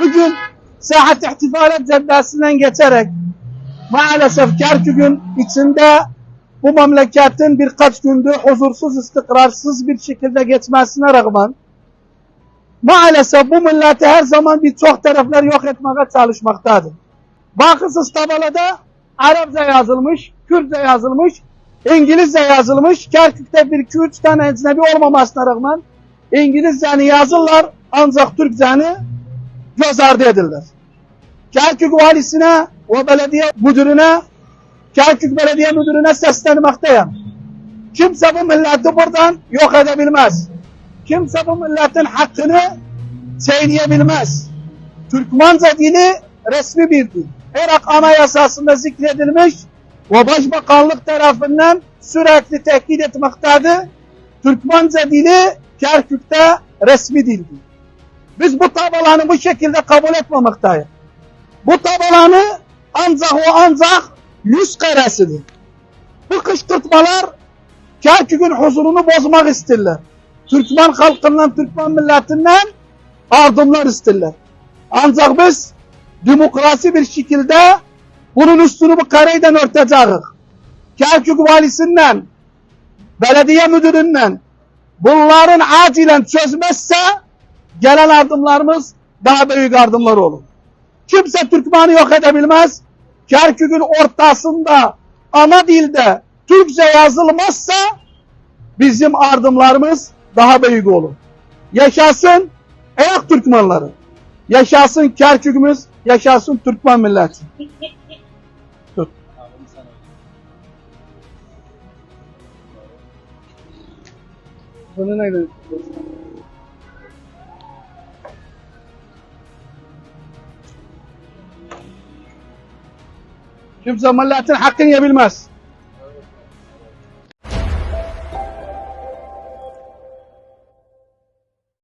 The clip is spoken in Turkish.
Bugün Sahat İhtifalat Caddesi'nden geçerek maalesef Kerkük'ün içinde bu memleketin birkaç gündür huzursuz, istikrarsız bir şekilde geçmesine rağmen maalesef bu milleti her zaman birçok taraflar yok etmeye çalışmaktadır. Bakısız tabelada Arapça yazılmış, Kürtçe yazılmış, İngilizce yazılmış. Kerkük'te bir iki üç tane ecnebi olmamasına rağmen İngilizceni yazırlar ancak Türkçeni göz ardı edirler. Kerkük valisine ve belediye müdürüne Kerkük Belediye Müdürü'ne seslenmekteyim. Kimse bu milleti buradan yok edebilmez. Kimse bu milletin hakkını çiğneyebilmez. Türkmence dili resmi bir dil. Irak Anayasası'nda zikredilmiş ve Başbakanlık tarafından sürekli tehdit etmektedir. Türkmence dili Kerkük'te resmi dildir. Biz bu tabelanı bu şekilde kabul etmemekteyiz. Bu tabelanı ancak o ancak yüz karesidir. Bu kışkırtmalar Kerkük'ün huzurunu bozmak isterler. Türkmen halkından, Türkmen milletinden ardımlar isterler. Ancak biz demokrasi bir şekilde bunun üstünü bu kareyden örteceğiz. Kerkük valisinden, belediye müdüründen bunların acilen çözmezse gelen ardımlarımız daha büyük ardımlar olur. Kimse Türkmen'i yok edebilmez. Kerkük'ün ortasında ana dilde Türkçe yazılmazsa bizim ardımlarımız daha büyük olur. Yaşasın Ayak Türkmenleri. Yaşasın Kerkük'ümüz, yaşasın Türkmen milleti. Tut. Bunu neyle Kimse milletin hakkını yebilmez.